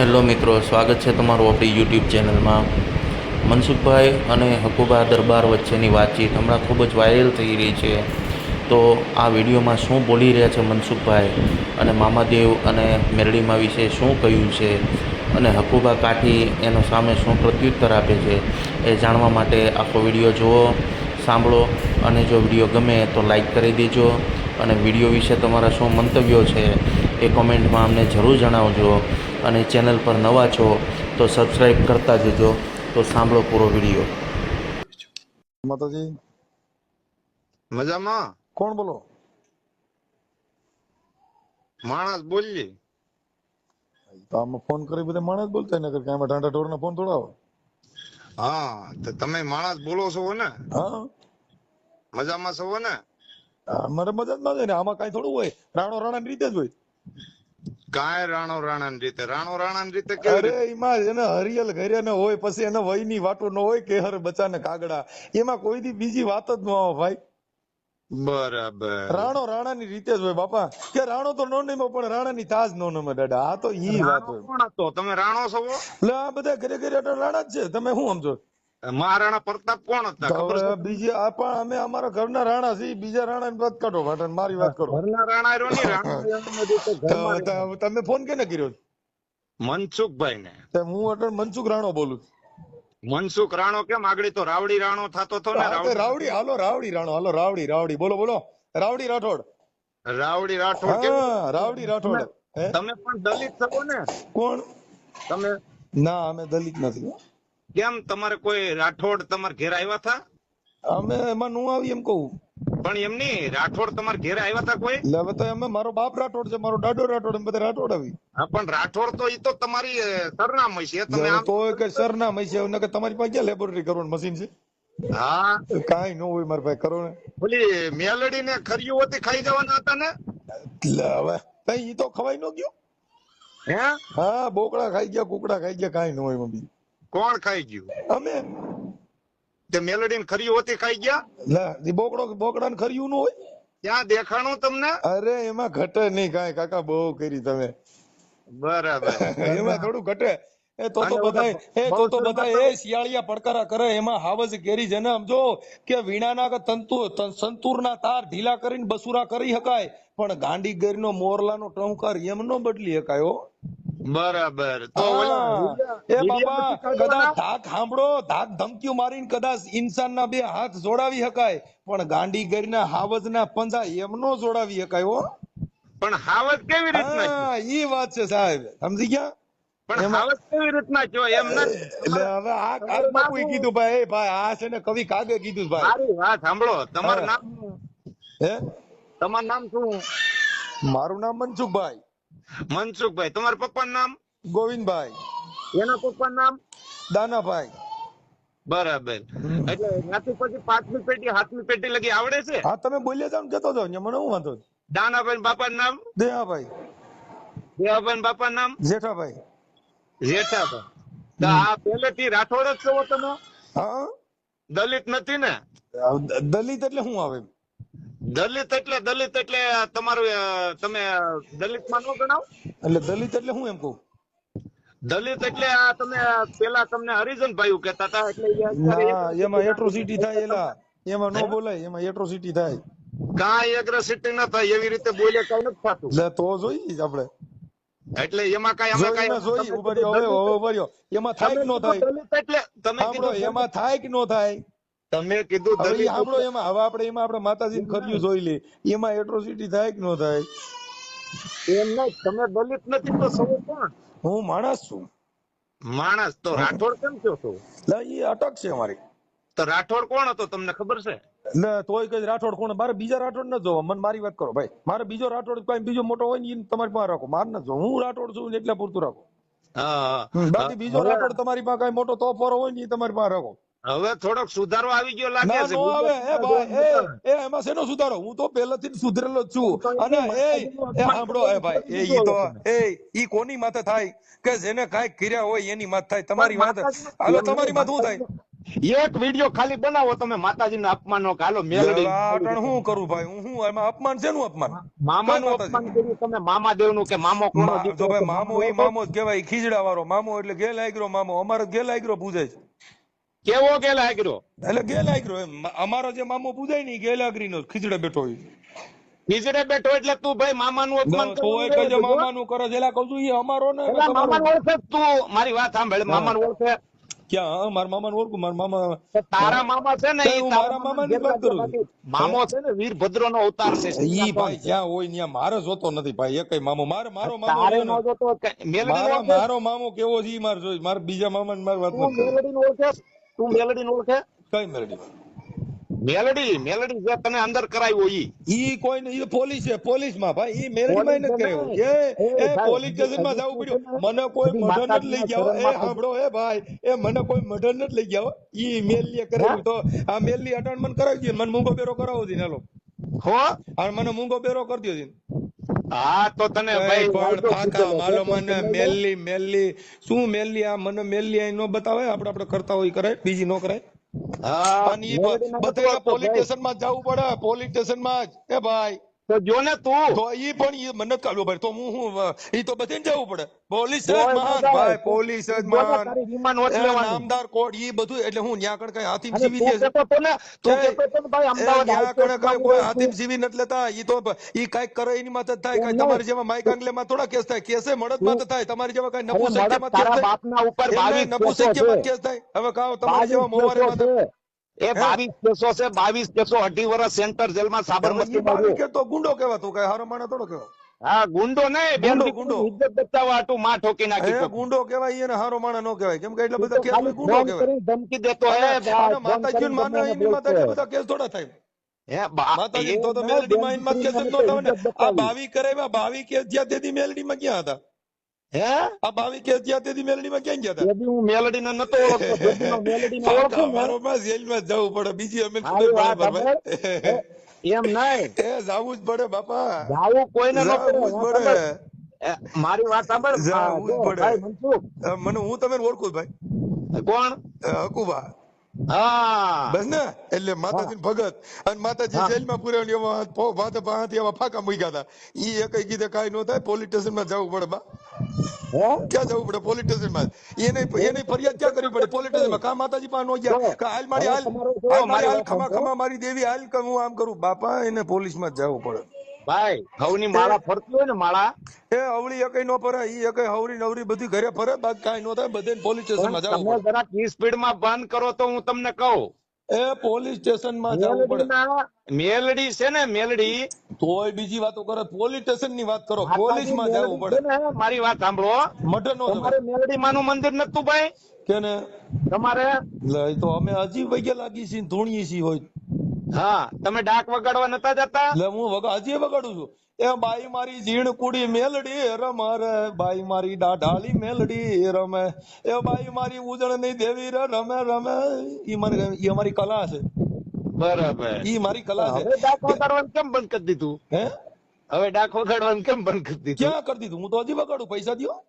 Hello મિત્રો, સ્વાગત છે તમારું આપણી યુટ્યુબ ચેનલમાં. મનસુખભાઈ અને હકુબા દરબાર વચ્ચેની વાતચીત હમણાં ખૂબ જ વાયરલ થઈ રહી છે. તો આ વિડીયોમાં શું બોલી રહ્યા છે મનસુખભાઈ અને મામાદેવ અને મેરડીમાં વિશે શું કહ્યું છે? અને હકુબા કાઠી એનો સામે શું પ્રત્યુત્તર આપે છે એ જાણવા માટે આખો વીડિયો જુઓ, સાંભળો અને જો વીડિયો ગમે તો લાઈક કરી દેજો. અને વીડિયો વિશે તમારા શું મંતવ્યો છે એ કોમેન્ટમાં અમને જરૂર જણાવજો. અને ચેનલ પર નવા છો તો સબસ્ક્રાઈબ કરતા જજો. તો સાંભળો પૂરો વીડિયો. માતાજી. મજામાં? કોણ બોલો? માણસ બોલીએ તો આમાં ફોન કરી બધા માણસ બોલતા ને કે આમાં ઢાંઢા ઢોર ફોન થોડા હા તો તમે માણસ બોલો છો ને? હા. મજામાં છો ને? મારે મજા જ ના જાય ને આમાં કઈ થોડું હોય. રાણો રાણા રીતે જ હોય. કાંઈ રાણો રાણા ની રીતે રાણો રાણા ની રીતે અરે એમાં એને હરિયલ ઘરે ને હોય પછી એને વયની વાતો ન હોય કે હર બચા ને કાગડા. એમાં કોઈ દી બીજી વાત જ ન આવે ભાઈ. બરાબર. રાણો રાણા ની રીતે જ હોય બાપા. કે રાણો તો નો નમે પણ રાણાની તાજ નો નમે દાદા. આ તો ઈ વાત હોય. તમે રાણો છો? એટલે આ બધા ઘરે ઘરે રાણા જ છે. તમે શું સમજો? મહારાણા પ્રતાપ કોણ હતા? બીજી આ પણ અમે અમારા ઘરના રાણા છીએ. બીજા રાણા વાત કાઢો માટે મારી વાત કરો. ઘરના રાણા ને રાણા તમે ફોન કેને કર્યો? મનસુખભાઈ ને હું અટલ મનસુખ રાણો બોલું મનસુખ રાણો કેમ? આગળ તો રાવડી રાણો થતો હતો ને રાવડી હાલો રાવડી રાણો હાલો રાવડી રાવડી. બોલો બોલો. રાવડી રાઠોડ. રાવડી રાઠોડ કેમ? રાવડી રાઠોડ. તમે પણ દલિત છો ને? કોણ? તમે? ના અમે દલિત નથી. કેમ તમારે કોઈ રાઠોડ તમારે ઘેર આવ્યા હતા? અમે એમાં નું આવી એમ કહું. પણ એમ નહીં રાઠોડ તમારે ઘેર આવ્યા હતા કોઈ? એટલે હવે તો એમ મારો બાપ રાઠોડ છે મારો દાદો રાઠોડ એમ બધા રાઠોડ આવી. હા પણ રાઠોડ તો એ તો તમારી સરનામ છે તમે આમ તો કે સરનામ છે એવું કે તમારી પાસે ક્યાં લેબોરેટરી કરવાનું મશીન છે? હા. કાંઈ ન હોય મારા ભાઈ કરો ને. ઓલી મેલડી ને ખરીયું હતી ખાઈ જવાના હતા ને? એટલે હવે કઈ ઈ તો ખવાઈ ન ગયો? હે? હા બોકડા ખાઈ ગયા કુકડા ખાઈ ગયા કાંઈ ન હોય મમ્મી કોણ ખાઈ ગયું? અમે. તે મેલડી ને ખરીયું હતી ખાઈ ગયા? ઈ બોકડો બોકડા ને ખર્યું ન હોય? ત્યાં દેખાણું તમને? અરે એમાં ઘટે નહીં કાંઈ. કાકા બહુ કરી તમે. બરાબર. એમાં થોડું ઘટે. એ તો તો બધાય એ તો તો બધાય એ શિયાળિયા પડકારા કરે એમાં હાવજ કેરી છે ને સમજો કે વીણાના તંતુ સંતુરના તાર ઢીલા કરીને બસુરા કરી હકાય પણ ગાંડી ગેરીનો મોરલાનો ટહુકાર એમ નો બદલી શકાય હો. બરાબર. તો એ બાબા કદાચ ધાક સાંભળો ધાક ધમકીઓ મારીને કદાચ ઇન્સાનના બે હાથ જોડાવી હકાય પણ ગાંડી ગેરીના હાવજના પંજા એમ નો જોડાવી હકાયો હો. પણ હાવજ કેવી રીતના ઈ વાત છે સાહેબ સમજી ગયા? પણ એમાં- કેવી રીતના છો એમ નથી એટલે હવે આ કાગ બાપુએ કીધું ભાઈ ભાઈ આ છે ને કવિ કાગે કીધું ભાઈ. મારી વાત સાંભળો. તમારું નામ હે? તમારું નામ શું? મારું નામ મનસુખભાઈ. મનસુખભાઈ. તમારા પપ્પાનું નામ? ગોવિંદભાઈ. એના પપ્પાનું નામ? દાનાભાઈ. બરાબર. એટલે ત્યાંથી પછી પાંચમી પેટી સાતમી પેટી લગી આવડે છે? હા તમે બોલ્યા જાવ કેતો જાવ મને હું વાંધો? દાનાભાઈ બાપાનું નામ? દેહાભાઈ. દેહાભાઈ બાપાનું નામ? જેઠાભાઈ. જેઠાભાઈ તો આ પહેલેથી રાઠોડ જ છો તમે? હા. દલિત નથી ને? દલિત એટલે શું આવે દલિત એટલે દલિત એટલે તમારું તમે દલિતમાં નો ગણાવ? એટલે દલિત એટલે હું એમ કહું. દલિત એટલે આ તમે પેલા તમને હરિજન ભાઈ કેતા હતા એટલે એમાં એટ્રોસિટી થાય એલા. એમાં નો બોલાય એમાં એટ્રોસિટી થાય. કાંઈ એગ્રેસિટી ન થાય એવી રીતે બોલે કઈ નથી થતું. તો જોઈએ આપણે. એટલે એમાં કઈ અમે કઈ જોઈ ઊભા હવે હવે એમાં થાય કે નો થાય. એટલે તમે કીધું એમાં થાય કે નો થાય. તમે કીધું સાંભળો એમાં હવે આપણે એમાં આપણે માતાજી ખર્યું જોઈ લે એમાં એટ્રોસિટી થાય કે નો થાય. એમ નહીં તમે દલિત નથી તો સૌ કોણ? હું માણસ છું. માણસ તો રાઠોડ કેમ છો છો? એટલે ઈ અટક છે અમારી. તો રાઠોડ કોણ હતો તમને ખબર છે? એટલે તોય કઈ રાઠોડ કોણ? મારે બીજા રાઠોડ ન જોવા. મને મારી વાત કરો ભાઈ. મારે બીજો રાઠોડ કોઈ બીજો મોટો હોય ને એ તમારી પાસે રાખો. મારે ન જો હું રાઠોડ છું એટલે પૂરતું રાખો. બાકી બીજો હવે- રાઠોડ તમારી પાસે કઈ મોટો તોફરો હોય ને તમારી પાસે રાખો. હવે થોડોક સુધારો આવી ગયો લાગે છે નો આવે. એ ભાઈ એ એમાં શેનો સુધારો? હું તો પહેલેથી સુધરેલો જ છું. અને એ એ સાંભળો એ ભાઈ એ ઈ તો એ ઈ કોની માથે થાય કે જેને કાંઈક કર્યા હોય એની માથે થાય? તમારી માથે હાલો તમારી માથે શું થાય? એક વીડિયો ખાલી બનાવો તમે માતાજીના અપમાન નો કાલો મેલડી હું કરું ભાઈ? હું હું એમાં અપમાન છે નું અપમાન મામા નું અપમાન કર્યું તમે મામા દેવનું કે મામો કોનો જો ભાઈ મામો એ મામો જ કહેવાય ખીજડા વાળો મામો એટલે ગેલ આગરો મામો. અમારો ગેલ આગરો પૂજે છે. કેવો ગેલ આગરો એટલે ગેલ આગ્રો અમારો જે મામો પૂજાય ને ગેલ આગ્રી નો ખીજડે બેઠો હોય. ખીજડે બેઠો એટલે તું ભાઈ મામાનું અપમાન કહેજે નહીં. મામાનું કરો જેલા કહું છું એ અમારો ને ઓળખે તું. મારી વાત સાંભળ મામાને ઓળખે. ક્યાં? મારા મામાને ઓળખું. મારા મામા તારા મામા છે ને હું મારા મામાની જેટલા વાત કરું છે. મામો છે ને વીરભદ્ર નો અવતાર છે ઈ ભાઈ જ્યાં હોય ત્યાં મારે જોતો નથી ભાઈ એકય મામો. મારે મારો મામો નો. ને. જોતો મારા મારો મામો કેવો છે ઈ મારે જોઈ મારે બીજા મામા ને મારી વાત તું. મેલડીને ઓળખે? તું મેલડીને ઓળખે? કઈ મેલડી? મેલડી મેલડી જે તને અંદર કરાવ્યો ઈ. ઈ કોઈ ને ઈ પોલીસ છે પોલીસમાં ભાઈ ઈ મેલડી માં નથી પોલીસ એ એ પોલીસ સ્ટેશનમાં જવું પડ્યું. મને કોઈ મર્ડર નથી લઈ ગયા એ સાંભળો એ ભાઈ એ મને કોઈ મર્ડર નથી લઈ ગયા હો. ઈ મેલીએ કરાવ્યું તો આ મેલી અટાણ મને કરાવી દીધી. મને મૂંગો બેરો કરાવો દીને હાલો. હો? અને મને મૂંગો બેરો કરી દીધો. હા તો તને ભાઈ પણ ફાકા માલો મને મેલ્લી મેલી શું મેલી આ મને મેલી આ નો બતાવે? આપણે આપણે કરતા હોય કરાય બીજી નો કરાય. હા પણ ઈ બધા પોલીસ સ્ટેશનમાં જવું પડે પોલીસ સ્ટેશનમાં જ. એ ભાઈ તો જો ને તું. તો ઈ પણ ઈ મને કાઢવું ભાઈ તો હું હું ઈ તો બધે જવું પડે. પોલીસ જ કોઈ મહાન ભાઈ પોલીસ જ મહાન નામદાર કોડ ઈ બધું એટલે હું ન્યા કણ કઈ હાથીમ જીવી દે છે તો ને તો કે તો ભાઈ અમદાવાદ ન્યા કણે કઈ કોઈ હાથીમ સીવી નથી લેતા ઈ તો ઈ કાંઈક કરે એની માથે થાય એમ તમારી જેવા માઈક આંગલેમાં થોડા કેસ થાય. કેસે મળદ માથે થાય તમારી જેવા કઈ નપુસકમાં કેસ તારા થાય. બાપના ઉપર એમ નહીં, 22 કેસો માં કેસ થાય. હવે કાઓ તમારી જેવા મોવારે માથે. એ બાવીસ કેસો છે બાવીસ કેસો અઢી વર્ષ સેન્ટર જેલમાં સાબરમતી કે તો ગુંડો કહેવાતો કઈ હારો માણસ થોડો કહેવાય? હા ગુંડો નહીં ગુંડો, ગુંડો. ઇજ્જત બચાવવા આટું માં ઠોકી નાખી ગુંડો કહેવાય એને હારો માણસ નો કહેવાય. કેમ કે એટલા બધા કેસ ગુંડો કેવાય કહેવાય. ધમકી દેતો હે માતાજી કરીને માને એની એટલા બધા કેસ થોડા થાય. હે માતાજી તો તો મેલડી માં કેસ જ નો થાય ને આ બાવી કરાવ્યા બાવી કેસ જ્યાં તેથી મેલડી માં ક્યાં હતા. હે? આ બાવી કેસ જ્યાં તેથી મેલડી માં ક્યાં ગયા હતા નતો ઓળખતો જવું પડે બીજી અમે. એમ નહીં. એ જાવું જ પડે બાપા. જાવું કોઈને ન પડે. મારી વાત સાંભળ. ભાઈ મનસુખ મને હું તમે ઓળખું ભાઈ? કોણ? હકુબા બસ ને? એટલે માતાજી ભગત. અને માતાજી. જેલમાં પૂરેવાની એવા પો- માથે એવા ફાકા મૂક્યા હતા. ઈ એક કીધે કઈ નો થાય પોલીસ સ્ટેશનમાં જવું પડે બા. ક્યાં જવું પડે? પોલીસ સ્ટેશનમાં. એને એને ફરિયાદ ક્યાં કરવી પડે? પોલીસ સ્ટેશનમાં. કા માતાજી પાસે નો ગયા? કે હાલ મારી હાલ મારી હાલ ખમા ખમા મારી દેવી હાલ કે હું આમ કરું. બાપા એને પોલીસમાં જવું પડે. ભાઈ હવની માળા ફરતી હોય ને માળા? એ હવળી એકઈ નો ફરે ઈ એકઈ હવરી નવરી બધી ઘરે ફરે બાકી કાઈ નો થાય બધે પોલીસ સ્ટેશનમાં જાવ તમે જરા કી સ્પીડમાં બંધ કરો તો હું તમને કહું. એ પોલીસ સ્ટેશનમાં જવું પડે. મેલડી છે ને મેલડી? તોય બીજી વાતો કરે પોલીસ સ્ટેશનની વાત કરો પોલીસમાં જવું પડે. મારી વાત સાંભળો. મઢ નો મેલડી માનું મંદિર નતું ભાઈ? કે ને તમારે તો અમે હજી વૈગે લાગી છીએ ને ધૂણીએ છીએ હોય. હા તમે ડાક વગાડવા નતા જતા? એટલે હું વગા હજી વગાડું છું. એ બાઈ મારી ઝીણ કુડી મેલડી રમ રે. બાઈ મારી ડાઢાળી મેલડી રમે. એ બાઈ મારી ઉજણની દેવી રે રમે રમે. ઈ મને ઈ અમારી કલા છે. બરાબર. ઈ મારી કલા હવે છે ડાક વગાડવાનું કેમ બંધ કરી દીધું? હે? હવે ડાક વગાડવાનું કેમ બંધ કરી દીધું? ક્યાં કરી દીધું? હું તો હજી વગાડું. પૈસા દ્યો.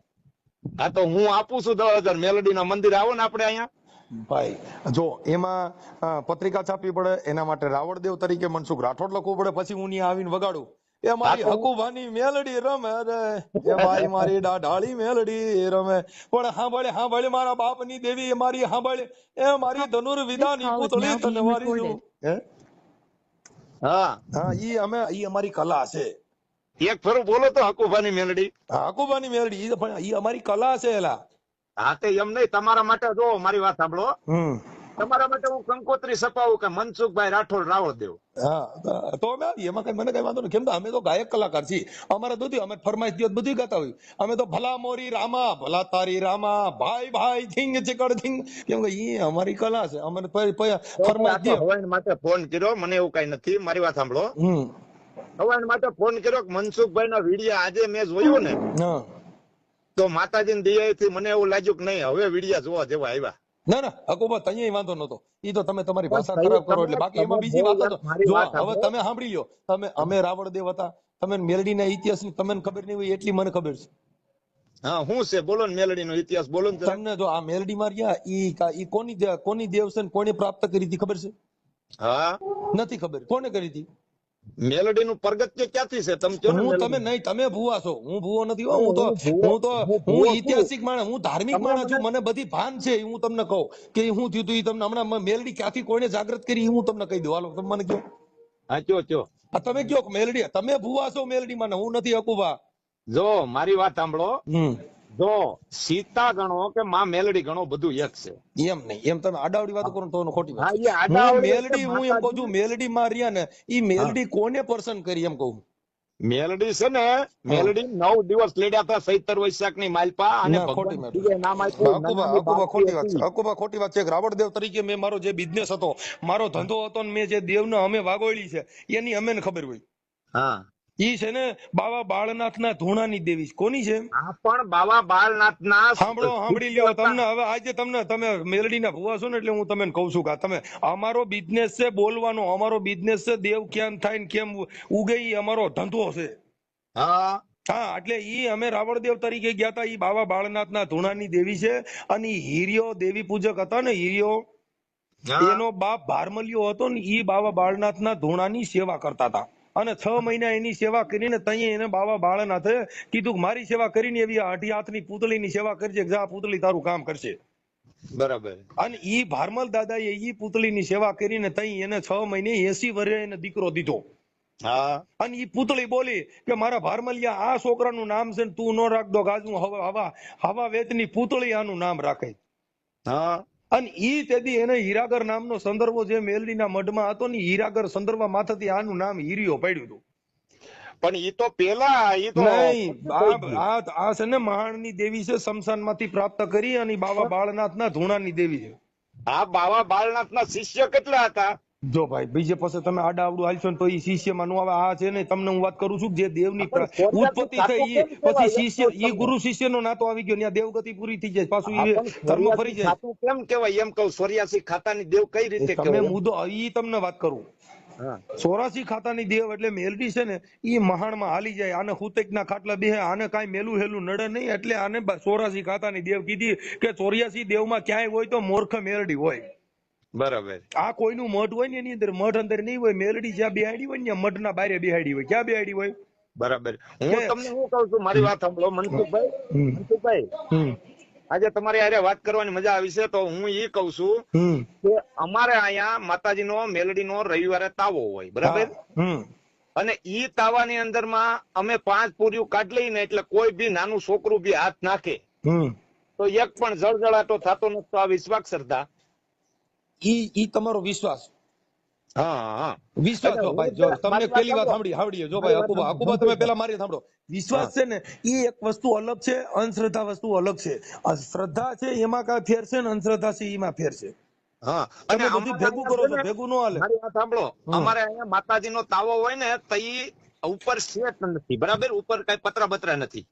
હા તો હું આપું છું દસ હજાર. મેલડી ના મંદિર આવો ને આપડે અહીંયા. ભાઈ જો એમાં પત્રિકા છાપવી પડે એના માટે રાવણદેવ તરીકે મનસુખ રાઠોડ લખવું પડે પછી હું ત્યાં આવીને વગાડું. એ મારી હકુભાની મેલડી રમે રે. એ મારી મારી ડાઢાળી મેલડી રમે. પણ હાંભળે હાંભળે મારા બાપની દેવી એ મારી હાંભળે. એ મારી ધનુર્વિદાની This પૂતળી તને મારી હે? હા. હા ઈ અમે ઈ અમારી કલા છે. એક ફેરું બોલો તો હકુભાની મેલડી. હકુભાની મેલડી ઈ પણ ઈ અમારી કલા છે એલા. હા તે એમ નહીં તમારા માટે જો મારી વાત સાંભળો. તમારા માટે હું કંકોત્રી સપાવું કે મનસુખભાઈ રાઠોડ રાવળ દેવ. હા તો અમે એમાં કઈ મને કઈ વાંધો નહીં કેમ કે અમે તો ગાયક કલાકાર છીએ. અમારે તો અમે ફરમાઈશ દિવસ બધું ગાતા હોય અમે તો ભલા મોરી રામા ભલા તારી રામા ભાઈ ભાઈ થિંગ ચિકડ થિંગ કેમ કે એ અમારી કલા છે. અમે ફરમાઈશ દિવસ માટે ફોન કર્યો મને એવું કઈ નથી મારી વાત સાંભળો. હવાઈ હવાઈન માટે ફોન કર્યો કે મનસુખભાઈ ના વીડિયો આજે મેં જોયું ને. હા. તો માતાજી દયાથી મને એવું લાગ્યું કે નહીં હવે વિડિયા જોવા જેવા આવ્યા. ના ના હકુમત અહીંયા વાંધો નતો ઈ તો તમે તમારી ભાષા ખરાબ કરો એટલે બાકી એમાં બીજી વાત હતો. જો હવે તમે સાંભળી લો તમે અમે રાવણદેવ હતા તમે મેલડીના ઇતિહાસની તમને ખબર નહીં હોય એટલી મને ખબર છે. હા હું છે? બોલો ને મેલડી નો ઇતિહાસ બોલો ને તમને જો આ મેલડી માં રહ્યા ઈ ઈ કોની કોની દેવ છે ને કોને પ્રાપ્ત કરી હતી ખબર છે? હા. નથી ખબર. કોને કરી હતી? મેલડી નું પરગત્ય ક્યાંથી છે? તમે હું તમે નહીં તમે ભૂવા છો. હું ભૂવો નથી હો હું તો હું તો હું. ઐતિહાસિક માણસ હું ધાર્મિક માણસ છું. મને- બધી ભાન છે હું તમને કહું. કે હું થયું તું તમને હમણાં મેલડી ક્યાંથી કોઈને જાગૃત કરી હું તમને કહી દઉં. હાલો તમે મને કહો. હા કયો કયો તમે કયો મેલડી તમે ભૂવા છો મેલડી મને હું નથી હકુભા. જો મારી વાત સાંભળો. હમ. જો સીતા ગણો કે માં મેલડી ગણો બધું એક છે. એમ નહીં. એમ તમે આડાવડી વાત કરો તો ખોટી વાત. મેલડી હું એમ કહું છું મેલડી માં રહ્યા ને એ મેલડી કોને પર્સન કરી એમ કહું? મેલડી છે ને મેલડી નવ દિવસ લેડ્યા હતા સૈતર વૈશાખની માલપા અને ના, ખોટી વાત. નામ ખોટી વાત છે. હકુબા ખોટી વાત છે. કે રાવણદેવ તરીકે મેં મારો જે બિઝનેસ હતો મારો ધંધો હતો ને મેં જે દેવને અમે વાગોળી છે એની અમે ખબર હોય. હા. ઈ છે ને બાવા બાળનાથના ધોણાની દેવી કોની છે? પણ બાવા બાળનાથના સાંભળો સાંભળી લ્યો. તમને હવે આજે તમને તમે મેલડીના ભુવા છો ને એટલે હું તમને કહું છું કે તમે અમારો બિઝનેસ છે બોલવાનો અમારો બિઝનેસ છે દેવ કેમ થાય ને કેમ ઉગે ઈ અમારો ધંધો છે. હા. હા એટલે ઈ અમે રાવણદેવ તરીકે ગયા હતા ઈ બાવા બાળનાથના ધૂણાની દેવી છે અને હિરિયો દેવી પૂજક હતા ને હિરિયો એનો બાપ ભારમલિયો હતો ને ઈ બાવા બાળનાથના ધૂણાની સેવા કરતા હતા અને છ મહિના એની સેવા કરીને તઈએ એને બાવા બાળનાથે કીધું કે મારી સેવા કરીને એવી અઢી હાથની પૂતળીની સેવા કરજે જા પૂતળી તારું કામ કરશે. બરાબર. અને ઈ ભારમલ દાદાએ ઈ પૂતળીની સેવા કરીને તઈ એને છ મહિને એસી વર્ષે એને દીકરો દીધો. હા. અને ઈ પૂતળી બોલી કે મારા ભારમલિયા આ છોકરાનું નામ છે ને તું નો રાખ દો ગાજુ હવા હવા હવા વેતની પૂતળી આનું નામ રાખે. હા. અને ઈ તેદી એને હીરાગર નામનો સંદર્ભો જે મેલડીના મઢમાં હતો ને હીરાગર સંદર્ભ માથેથી આનું નામ હીરિયો પડ્યું હતું. પણ ઈ તો પેલા ઈ તો નહીં આ છે ને મહાણની દેવી છે શમશાનમાંથી પ્રાપ્ત કરી અને બાવા બાળનાથના ધૂણાની દેવી છે. આ બાવા બાળનાથ ના શિષ્ય કેટલા હતા? જો ભાઈ બીજે પાસે તમે આડા આવડું હાલશો ને તો એ શિષ્યમાં નું આવે. આ છે ને તમને હું વાત કરું છું જે દેવની ઉત્પત્તિ થઈ પછી શિષ્ય એ ગુરુ શિષ્યનો નાતો આવી ગયો ત્યાં દેવગતિ પૂરી થઈ જાય પાછું એ ધર્મ ફરી જાય. કેમ કેવાય એમ કહું સોર્યાસી ખાતાની દેવ કઈ રીતે તમે મુદ્દો એ તમને વાત કરું. સોરાસી ખાતાની દેવ એટલે મેલડી છે ને ઈ મહાણમાં હાલી જાય. આને હુતેકના ખાટલા બેહે આને કાંઈ મેલું હેલું નડે નહીં એટલે આને સોરાસી ખાતા ખાતાની દેવ કીધી કે ચોર્યાસી દેવમાં ક્યાંય હોય તો મૂર્ખ મેલડી હોય. બરાબર. આ કોઈનું મઠ હોય ને એની અંદર મઠ અંદર નહીં હોય મેલડી જ્યાં બેહાડી હોય ને ત્યાં મઠના બારે બેહાડી હોય. ક્યાં બેહાડી હોય? બરાબર. હું તમને શું કહું છું મારી વાત સાંભળો મનસુખભાઈ મનસુખભાઈ. આજે તમારી આરે વાત કરવાની મજા આવી છે તો હું એ કહું છું કે અમારે અહીંયા માતાજીનો મેલડીનો રવિવારે તાવો હોય બરાબર? અને ઈ તાવાની અંદરમાં અમે પાંચ પૂર્યું કાઢ લઈને એટલે કોઈ બી નાનું છોકરું બી હાથ નાખે. તો એક પણ જળજળાટો થતો નથી તો આ વિશ્વાસ શ્રદ્ધા. ઈ ઈ તમારો વિશ્વાસ. હા હા વિશ્વાસ જો ભાઈ જો તમને પેલી વાત વાત સાંભળી. સાંભળીએ. જો ભાઈ મારી વાત હકુબા સાંભળો. હકુબા તમે પેલા મારી સાંભળો. વિશ્વાસ છે ને એ એક વસ્તુ અલગ છે અંધશ્રદ્ધા વસ્તુ અલગ છે. શ્રદ્ધા છે એમાં કાંઈ ફેર છે ને અંધશ્રદ્ધા છે એમાં ફેર છે. હા. અને બધું ભેગું કરો છો ભેગું ન હાલે. મારી વાત સાંભળો. અમારે અહીંયા માતાજીનો તાવો હોય ને તો ઈ ઉપર શેત નથી બરાબર? ઉપર કઈ પતરા બતરા નથી.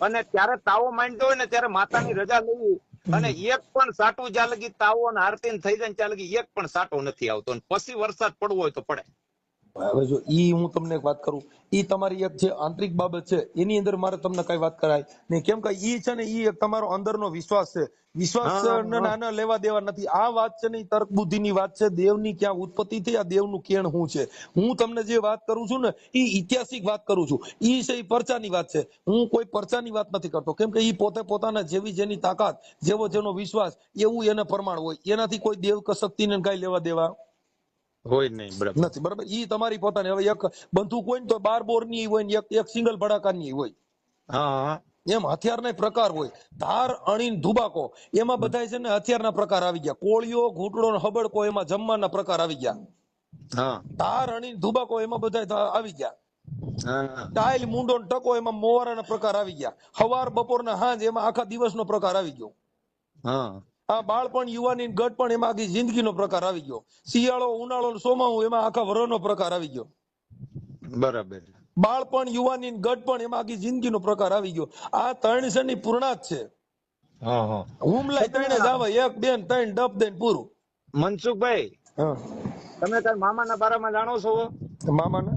અને ત્યારે તાવો માંડતો હોય ને ત્યારે માતાની રજા લેવી અને એક પણ સાટું જ્યાં લગી તાવો અને આરતી થઈ જાય ચાલગી એક પણ સાટો નથી આવતો. પછી વરસાદ પડવો હોય તો પડે. હવે જો ઈ હું તમને એક વાત કરું ઈ તમારી એક જે આંતરિક બાબત છે એની અંદર મારે તમને કઈ વાત કરાય ને કેમ કે ઈ છે ને ઈ એક તમારો અંદરનો વિશ્વાસ છે. વિશ્વાસ નાના લેવા દેવા નથી. આ વાત છે ને તર્ક બુદ્ધિ ની વાત છે. દેવની ક્યાં ઉત્પત્તિ થઈ આ દેવનું કેણ શું છે? હું તમને જે વાત કરું છું ને ઈ ઐતિહાસિક વાત કરું છું. ઈ છે ઈ પરચાની વાત છે. હું કોઈ પરચાની વાત નથી કરતો. કેમ કે ઈ પોતે પોતાના જેવી જેની તાકાત જેવો જેનો વિશ્વાસ એવું એને પ્રમાણ હોય. એનાથી કોઈ દેવ કે શક્તિને કઈ લેવા દેવા હોય નહીં બરાબર. નથી બરાબર? ઈ તમારી પોતાની હવે એક બંદૂક હોય ને તો બાર બોરની હોય ને એક એક સિંગલ ભડાકાની હોય. હા. એમ હથિયારના પ્રકાર હોય. ધાર અણીન ધુબાકો. એમાં બધાય છે ને હથિયારના પ્રકાર આવી ગયા. કોળિયો ઘૂંટડો ને હબડકો એમાં જમવાના પ્રકાર આવી ગયા. હા. ધાર અણીન ધુબાકો એમાં બધાય આવી ગયા. ટાઈલ મુંડો ને ટકો એમાં મોવારાના પ્રકાર આવી ગયા. હવાર બપોરના હાંજ એમાં આખા દિવસનો પ્રકાર આવી ગયો. હા. આ બાળપણ યુવાની ગઢ પણ એમાં આખી જિંદગીનો પ્રકાર આવી ગયો. શિયાળો ઉનાળો ને એમાં આખા વરનો પ્રકાર આવી ગયો. બરાબર. બાળપણ યુવાની ને ગઢપણ એમાં આખી જિંદગીનો પ્રકાર આવી ગયો. આ ત્રણ છે ની પૂર્ણાત છે. હા હા. હુમલાય ત્રણે જ આવે એક બેન ત્રણ ડબ દેન પૂરું. મનસુખભાઈ તમે તાર મામાના બારામાં જાણો છો? મામાના?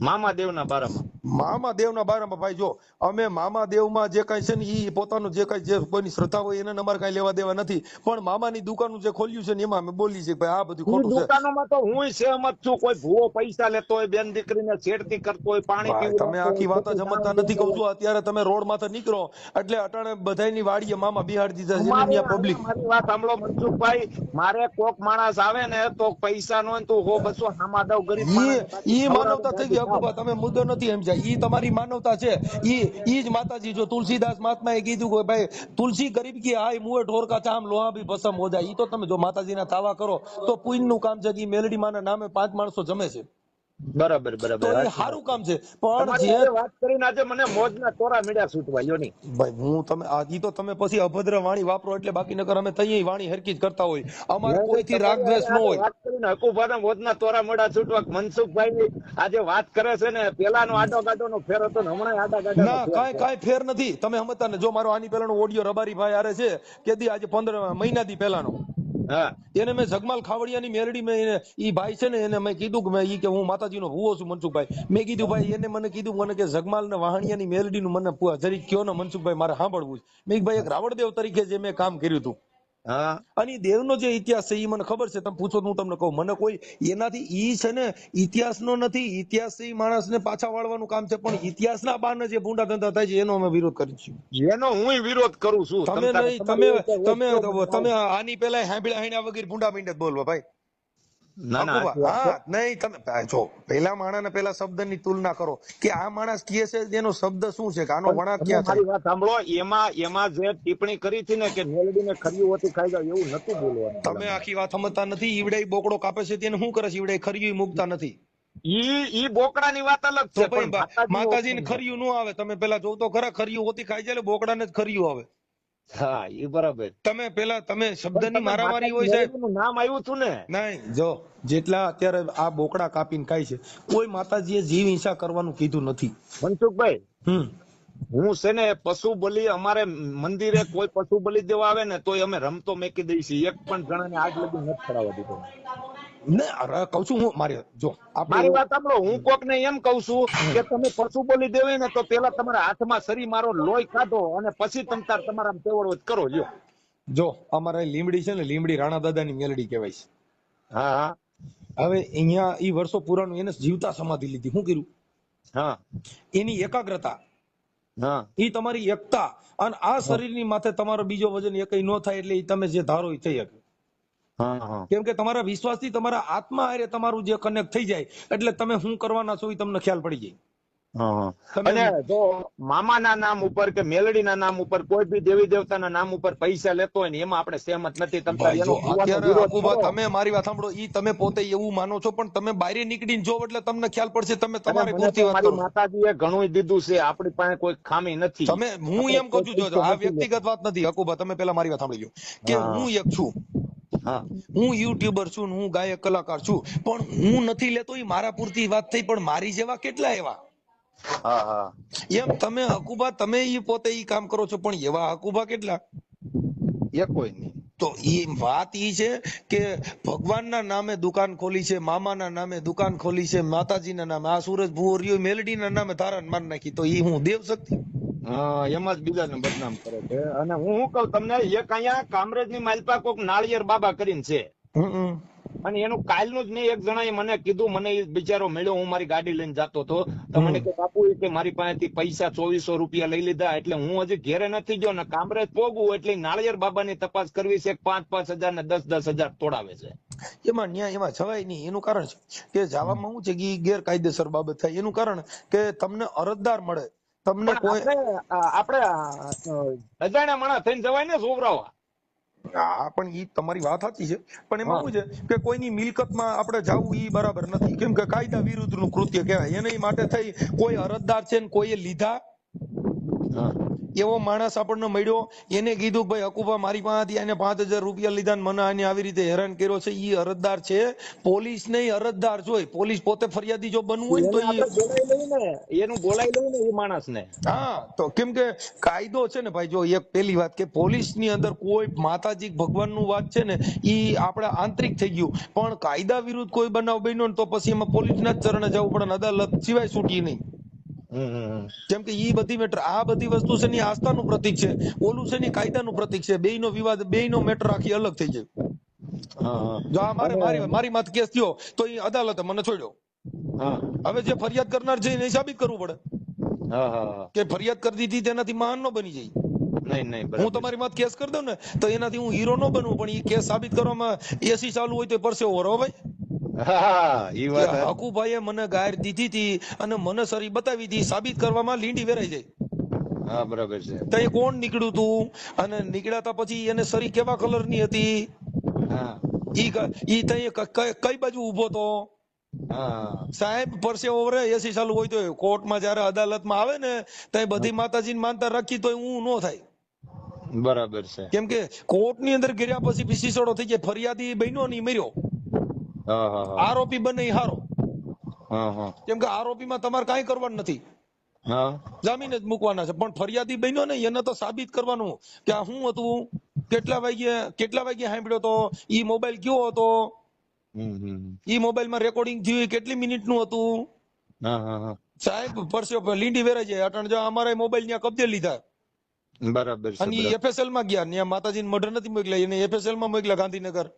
મામા દેવના બારામાં. મામા દેવના બારામાં ભાઈ જો અમે મામા દેવમાં જે કઈ છે ને એ પોતાનું જે કઈ જે કોઈની શ્રદ્ધા હોય એને અમારે કઈ લેવા દેવા નથી. પણ મામાની દુકાનનું જે ખોલ્યું છે ને એમાં અમે બોલી છે ભાઈ આ બધું ખોટું છે. દુકાનોમાં તો હું સહેમત છું. કોઈ ભૂવો પૈસા લેતો હોય બેન દીકરીને છેડતી કરતો હોય પાણી પીવું તમે આખી વાત જ સમજતા નથી. કહું છું અત્યારે તમે રોડ માંથે નીકળો એટલે અટાણે બધાયની વાડીએ મામા બિહાડી દીધા છે અમારે પબ્લિક મારી વાત સાંભળો મનસુખભાઈ. મારે કોક માણસ આવે ને તો પૈસા નો તો હો બસો હામા દઉં ગરીબ એ માનવતા થઈ ગઈ અકુબા તમે મુદ્દો નથી સમજ્યા. ઈ તમારી માનવતા છે. ઈ ઈ જ માતાજી, જો તુલસીદાસ મહાત્માએ કીધું કે ભાઈ, તુલસી ગરીબ કી હાય મુએ ઢોરકા ચામ, લોહા ભી ભસમ હો જાય. ઈ તો તમે જો માતાજીના તાવા કરો, તો પુણ્યનું કામ છે કે મેલડી માના નામે પાંચ માણસો જમે છે. બરાબર બરાબર સારું કામ છે. પણ જે વાત કરીને આજે મને મોજના તોરા મીડ્યા છૂટવા લ્યો ની ભાઈ હું તમે આજી તો તમે પછી અભદ્ર વાણી વાપરો એટલે બાકી નકર અમે તઈ વાણી હરકી જ કરતા હોય. અમારે કોઈથી રાગ દ્વેષ ન હોય. વાત કરીને હકુભાના મોજના તોરા મોડા છૂટવા મનસુખભાઈ આજે વાત કરે છે ને પેલાનો આડો ગાડો નો ફેર હતો ને હમણાં આડા ગાડો ના કાઈ કાઈ ફેર નથી. તમે સમજતા ને જો મારો આની પહેલાનો ઓડિયો રબારી ભાઈ આરે છે કે દી આજે પંદર મહિનાથી પહેલાનો. હા, એને મેં જગમાલ ખાવડિયાની મેલડી મેં ઈ ભાઈ છે ને, એને મેં કીધું કે મેં ઈ કે હું માતાજીનો ભૂવો છું મનસુખભાઈ. મેં કીધું, ભાઈ, એને મને કીધું, મને કે જગમાલ ને વાહણિયાની મેરડીનું મને જરી કયો ને મનસુખભાઈ, મારે સાંભળવું છે. મેં ભાઈ, એક રાવણદેવ તરીકે જે મેં કામ કર્યું હતું હા. અને દેવનો જે ઇતિહાસ છે એ મને ખબર છે તમે પૂછો હું તમને કહું. મને કોઈ એનાથી ઈ છે ને ઇતિહાસનો નથી ઇતિહાસ એ માણસને પાછા વાળવાનું કામ છે પણ ઇતિહાસના બાને જે ભૂંડા ધંધા થાય છે એનો અમે વિરોધ કરીશું એનો હું વિરોધ કરું છું તમે નહીં તમે તમે તમે આની પેલા હેંભળા હેણ્યા વગર ભૂંડા મીંડે બોલવા ભાઈ. ના ના હા નહીં તમે જો પેલા માણસ ને પેલા શબ્દની તુલના કરો કે આ માણસ કહે છે એનો શબ્દ શું છે કે આનો વળાંક તમે ક્યાં મારી વાત સાંભળો એમાં એમાં જે ટિપ્પણી કરી હતી ને કે મેલડીને ખરીયું હોતી ખાઈ જાવ એવું નતું બોલવાનું. તમે આખી વાત સમજતા નથી ઈવડે બોકડો કાપે છે તેને શું કરે છે? ઈવડે ખરી મૂકતા નથી. ઈ ઈ બોકડાની વાત અલગ છે પણ માતાજી ને ખરીયું ન આવે તમે પેલા જોવ તો ખરા ખરીયું હોતી ખાઈ જાય બોકડા ને જ ખરીયું આવે. હા એ બરાબર. તમે પેલા તમે શબ્દ પણ ની તમે મારામારી હોય સાહેબ. નામ આવ્યું હતું ને. નહીં જો જેટલા અત્યારે આ બોકડા કાપીને ખાય છે કોઈ માતાજીએ જીવ હિંસા કરવાનું કીધું નથી. મનસુખભાઈ હમ. હું છે ને પશુ બલિ અમારે મંદિરે કોઈ પશુ બલિ દેવા આવે ને તોય અમે રમતો મેકી દઈએ છીએ એક પણ જણાને આગ લગી નથી કરાવવા દીધો. ને કહું છું હું મારે જો મારી વાત સાંભળો હું કોક ને એમ કઉ છું કે તમે પશુ બોલી દેવી ને તો પેલા તમારા હાથમાં સરી મારો લોહી કાઢો અને પછી તમ તાર તમારા તેવડો કરો લ્યો. જો અમારે લીમડી છે ને લીમડી રાણા દાદાની મેલડી કહેવાય છે. હા હા. હવે અહીંયા ઈ વર્ષો પુરાણું એને જીવતા સમાધિ લીધી. શું કર્યું હા. એની એકાગ્રતા. હા. ઈ તમારી એકતા. અને આ શરીરની માથે તમારો બીજો વજન એકય ન થાય એટલે તમે જે ધારો એ થઈ શકે. કેમ કે તમારા વિશ્વાસથી તમારા આત્મા હારે તમારું જે કનેક્ટ થઈ જાય એટલે તમે શું કરવાના છો એ તમને ખ્યાલ પડી જાય. અને જો મામાના નામ ઉપર કે મેલડીના નામ ઉપર કોઈ બી દેવી દેવતાના નામ ઉપર પૈસા લેતો હોય ને એમાં આપણે સહેમત નથી. તમ મારી વાત સાંભળો ઈ તમે પોતે એવું માનો છો પણ તમે બહાર નીકળીને જો એટલે તમને ખ્યાલ પડશે તમે તમારી પૂરતી વાત મારી કરો. માતાજીએ ઘણું દીધું છે આપણી પાસે કોઈ ખામી નથી. તમે હું એમ કહું છું જો આ વ્યક્તિગત વાત નથી હકુબા તમે પેલા મારી વાત સાંભળી લો કે હું એક છું હા હું યુટ્યુબર છું હું ગાયક કલાકાર છું પણ હું નથી લેતો એ મારા પૂરતી વાત થઈ પણ મારી જેવા કેટલા એવા? હા હા. એમ તમે હકુબા તમે ઈ પોતે ઈ કામ કરો છો પણ એવા હકુબા કેટલા? એ કોઈ નહીં. તો એ વાત એ છે કે ભગવાનના નામે દુકાન ખોલી છે મામાના નામે દુકાન ખોલી છે માતાજીના નામે આ સૂરજ ભુવરિયો મેલડીના નામે તારણ માર નાખી તો ઈ હું દેવ શક્તિ? એમાં જ બીજાને બદનામ કરે છે. અને હું શું કઉ તમને એક અહીંયા કામરેજની માલપા કોક નાળિયેર બાબા કરીને છે. અને એનું કાલનું જ નહીં એક જણાએ મને કીધું મને બિચારો મળ્યો હું મારી ગાડી લઈને જતો હતો. તો મને કે બાપુ કે મારી પાસેથી પૈસા ચોવીસો રૂપિયા લઈ લીધા એટલે હું હજી ઘેરે નથી ગયો ને કામરેજ પોગવું એટલે નાળિયેર બાબાની તપાસ કરવી છે પાંચ પાંચ હજાર ને દસ દસ હજાર તોડાવે છે. એમાં ન્યાય એમાં જવાય નહીં એનું કારણ છે કે જવામાં શું છે કે ગેરકાયદેસર બાબત થાય એનું કારણ કે તમને અરજદાર મળે તમને કોઈ આપણે અજાણ્યા માણસ થઈને જવાય ને સોવરાવા હા પણ ઈ તમારી વાત સાચી છે. પણ એમાં શું છે કે કોઈની મિલકતમાં આપણે જાવું ઈ બરાબર નથી. કેમ કે કાયદા વિરુદ્ધનું કૃત્ય કહેવાય. એને માટે થઈ કોઈ અરજદાર છે ને કોઈએ લીધા. એવો માણસ આપણને મળ્યો એને કીધું ભાઈ હકુબા મારી પાસેથી એને પાંચ હજાર રૂપિયા લીધા ને મને આને આવી રીતે હેરાન કર્યો છે. એ અરજદાર છે. પોલીસ ને અરજદાર જોઈ પોલીસ પોતે ફરિયાદી જો બનવું હોય તો એનું ઈ આપણે બોલાવી લઈને એનું એ માણસ ને હા તો કેમ કે કાયદો છે ને ભાઈ જો એક પેલી વાત કે પોલીસની અંદર કોઈ માતાજી ભગવાનનું વાત છે ને એ આપણે આંતરિક થઈ ગયું. પણ કાયદા વિરુદ્ધ કોઈ બનાવ બન્યો ને તો પછી એમાં પોલીસ ના જ ચરણે જવું પડે અદાલત સિવાય છૂટી નહીં. કેમ કે ઈ બધી મેટર આ બધી વસ્તુ છે ની આસ્થાનું પ્રતીક છે ઓલું છે ની કાયદાનું પ્રતીક છે બેયનો વિવાદ બેયનો મેટર આખી અલગ થઈ જાય. જો આ મારે મારી મારી માથે કેસ થયો તો એ અદાલતે મને છોડ્યો. હા. હવે જે ફરિયાદ કરનાર છે એને સાબિત કરવું પડે. હા હા હા. કે ફરિયાદ કરી દીધી તેનાથી મહાન નો બની જાય. નહીં નહીં હું તમારી માથે કેસ કરી દઉં ને તો એનાથી હું હીરો નો બનવું પણ એ કેસ સાબિત કરવામાં એસી ચાલુ હોય તો પરસેવો વરો ભાઈ. હા હા વાત હકુભાઈએ મને ગાયર દીધી હતી અને મને સરી બતાવી હતી સાબિત કરવામાં લીંડી વેરાઈ જાય હા બરાબર છે. તો એ કોણ નીકળ્યું તું? અને નીકળ્યા પછી એને સરી કેવા કલરની હતી? હા. ઈ ઈ તઈ કઈ બાજુ ઊભો તો? હા. સાહેબ પરસે ઓવરે એસી ચાલુ હોય તો કોર્ટમાં જયારે અદાલતમાં આવે ને ત્યાં બધી માતાજીને માનતા રાખી તો હું નો થાય. બરાબર છે. કેમ કે કોર્ટની અંદર ગિર્યા પછી પીસીસોડો થઈ જાય. ફરિયાદી બન્યો ને મર્યો. આરોપી બને હારો. હા હા. કેમ કે આરોપીમાં તમારે કઈ કરવાનું નથી. હા. જામીન જ મૂકવાના છે. પણ ફરિયાદી બન્યો ને એને તો સાબિત કરવાનું. કે આ શું હતું? કેટલા વાગ્યે કેટલા વાગ્યે સાંભળ્યો તો? ઈ મોબાઈલ કયો હતો? ઈ મોબાઈલ મોબાઈલમાં રેકોર્ડિંગ થયું કેટલી મિનિટનું હતું સાહેબ પરસ્યો લીંડી વેરાઈ જાય અટણ જો અમારે મોબાઈલ ત્યાં કબજે લીધા. બરાબર અને એફએસએલમાં ગયા. ત્યાં માતાજી મર્ડર નથી મોકલ્યા. એને એફએસએલમાં મોકલ્યા ગાંધીનગર.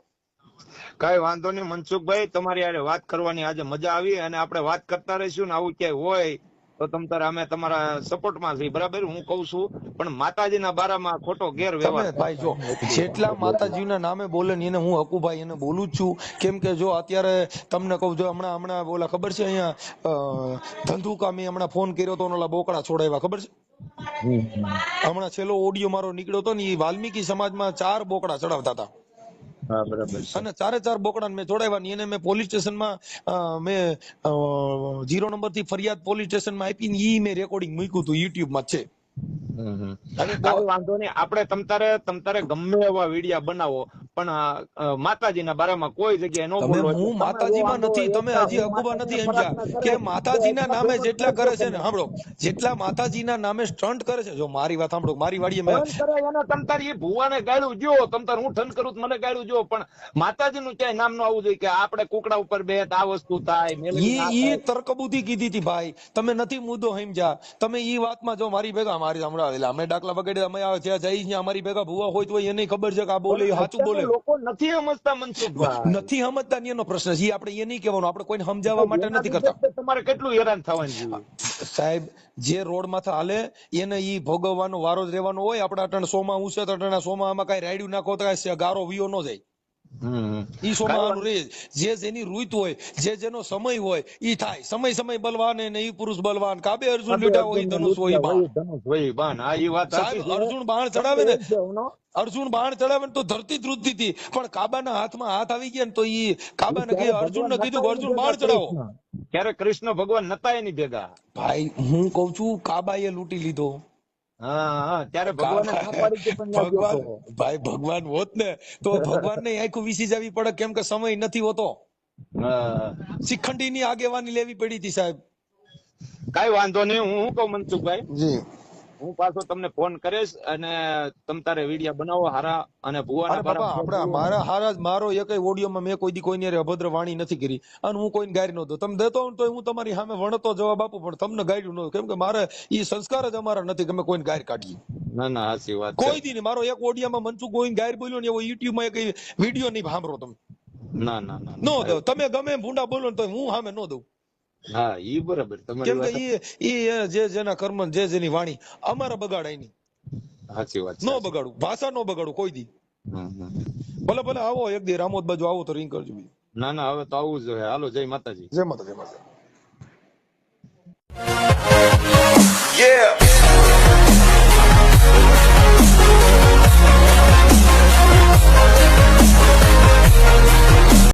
કઈ વાંધો નહીં મનસુખભાઈ તમારી હારે વાત કરવાની આજે મજા આવી અને આપણે વાત કરતા રહીશું ને આવું ક્યાંય હોય તો તમ તારે અમે તમારા સપોર્ટમાં છીએ બરાબર? હું કઉ છું પણ માતાજીના બારામાં ખોટો ગેરવ્યવહાર ભાઈ જો જેટલા માતાજીના નામે બોલે ને એને હું હકુભાઈ એને બોલું જ છું. કેમ કે જો અત્યારે તમને કહું જો હમણાં હમણાં બોલા ખબર છે અહીંયા ધંધુકા મેં હમણાં ફોન કર્યો તો ઓલા બોકડા છોડાવ્યા ખબર છે? હમણાં છેલ્લો ઓડિયો મારો નીકળ્યો હતો ને એ વાલ્મીકી સમાજમાં ચાર બોકડા ચડાવતા હતા. હા, બરાબર છે. અને ચારે ચાર બોકડા મેં જોડાવ્યા એને મેં પોલીસ સ્ટેશનમાં મેં જીરો નંબરથી ફરિયાદ પોલીસ સ્ટેશનમાં આપી ને ઈ મેં રેકોર્ડિંગ મૂક્યું હતું યુટ્યુબમાં છે. કાંઈ વાંધો નહીં. આપણે તમતારે તમતારે ગમે એવા વિડિયા બનાવો પણ માતાજીના બારામાં કોઈ જગ્યાએ નો બોલો હું માતાજીમાં નથી તમે હજી હકુબા નથી સમજ્યા કે માતાજીના નામે જેટલા કરે છે ને સાંભળો જેટલા માતાજીના નામે સ્ટન્ટ કરે છે. જો મારી વાત સાંભળો મારી વાડીએ મેં તમતાર એ ભુવાને ગાળું જો તમતાર હું ઠન કરું મને ગાળું જો પણ માતાજીનું ક્યાંય નામ ન આવવું જોઈએ કે આપણે કુકડા ઉપર બે આ વસ્તુ થાય એ. તર્કબુદ્ધિ કીધી હતી ભાઈ. તમે નથી મુદ્દો સમજ્યા. તમે ઈ વાતમાં જો મારી ભેગા મારી હમણાં. એટલે અમે ડાકલા વગેરે અમે જ્યાં જઈ ત્યાં અમારી ભેગા ભૂવા હોય તો એને ખબર છે કે આ બોલે સાચું બોલે. લોકો નથી સમજતા મનસુખભાઈ. નથી સમજતા એનો પ્રશ્ન છે. આપણે એ નહીં કહેવાનું. આપણે કોઈને સમજાવવા માટે નથી કરતા. તમારે કેટલું હેરાન થવાનું છે? સાહેબ જે રોડમાંથી હાલે એને ઈ ભોગવવાનો વારો જ રહેવાનો હોય. આપણે અટણ સોમાં ઉસે તો અટણ સોમાં આમાં કઈ રાયડ્યું નાખો તો ગારો વિયો ન જાય. ઈ સોમાનું રે. જે જેની રૂત હોય જે જેનો સમય હોય ઈ થાય. સમય સમય બલવાન ને ઈ પુરુષ બલવાન. કાબે અર્જુન લીટા હોય ધનુષ હોય બાણ. ધનુષ હોય બાણ. આ ઈ વાત સાહેબ અર્જુન બાણ ચડાવે ને અર્જુન બાણ ચડાવે ને તો ધરતી ધ્રુજતી હતી. પણ કાબાના હાથમાં હાથ આવી ગયા ને તો ઈ કાબાને કહે અર્જુન ને કીધું અર્જુન બાણ ચડાવો. ક્યારે કૃષ્ણ ભગવાન નતા એની ભેગા. ભાઈ હું કઉ છું કાબા એ લૂંટી લીધો. ત્યારે ભગવાને ભાઈ ભગવાન હોત ને તો ભગવાન ને આખું વિસી જવી પડે કેમ કે સમય નથી હોતો. હા. શિખંડી ની આગેવાની લેવી પડી હતી સાહેબ. કઈ વાંધો નહીં હું શું કહું મનસુખભાઈ? જી. હું પાછો તમને ફોન કરીશ અને તમ તારે વિડિયા બનાવો હારા અને ભુવાના બાપા આપડા મારા હારા મારો એક ઓડિયોમાં મેં કોઈ દી કોઈને અભદ્ર વાણી નથી કરી. અને હું કોઈને ગાયર નહોતો. તમે દેતો તો હું તમારી સામે વણતો જવાબ આપું પણ તમને ગાયર્યું નહોતું કેમ કે મારે એ સંસ્કાર જ અમારા નથી કે અમે કોઈને ગાયર કાઢીએ. ના ના સાચી વાત કોઈ દી નહીં. મારો એક ઓડિયામાં મનસુખ ગોવિંદ ગાયર બોલ્યો ને એવો યુટ્યુબમાં એક વીડિયો નહીં સાંભળો તમે. ના ના ના નો. દો તમે ગમે ભૂંડા બોલો ને તો હું સામે નો દઉં. હા ઈ બરાબર. તમારી કેમ કે ઈ ઈ જે જેના કર્મ જે જેની વાણી અમારા બગાડાય નહીં સાચી વાત નો બગાડું ભાષા નો બગાડું કોઈ દી. ભલે ભલે આવો એક દી રામોદ બાજુ આવો તો રિંગ કરજો ના ના હવે તો આવું જ જોઈએ હાલો જય માતાજી. જય માતા જય માતા Yeah.